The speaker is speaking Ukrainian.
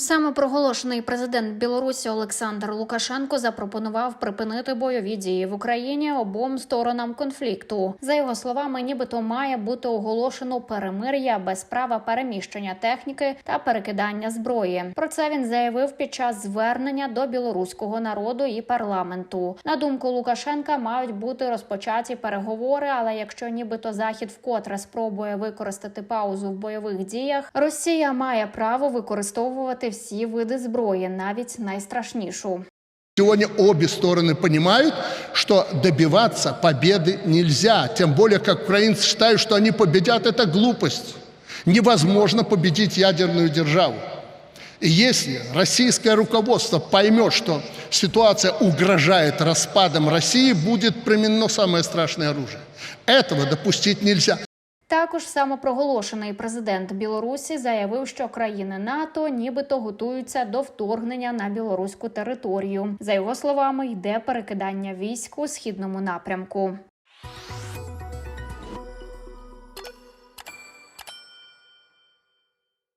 Самопроголошений президент Білорусі Олександр Лукашенко запропонував припинити бойові дії в Україні обом сторонам конфлікту. За його словами, нібито має бути оголошено перемир'я без права переміщення техніки та перекидання зброї. Про це він заявив під час звернення до білоруського народу і парламенту. На думку Лукашенка, мають бути розпочаті переговори. Але якщо нібито захід вкотре спробує використати паузу в бойових діях, Росія має право використовувати всі види зброї, навіть найстрашнішу. Сегодня обе стороны понимают, что добиваться победы нельзя. Тем более, как украинцы считают, что они победят, это глупость. Невозможно победить ядерную державу. И если российское руководство поймет, что ситуация угрожает распадом России, будет применено самое страшное оружие. Этого допустить нельзя. Також самопроголошений президент Білорусі заявив, що країни НАТО нібито готуються до вторгнення на білоруську територію. За його словами, йде перекидання військ у східному напрямку.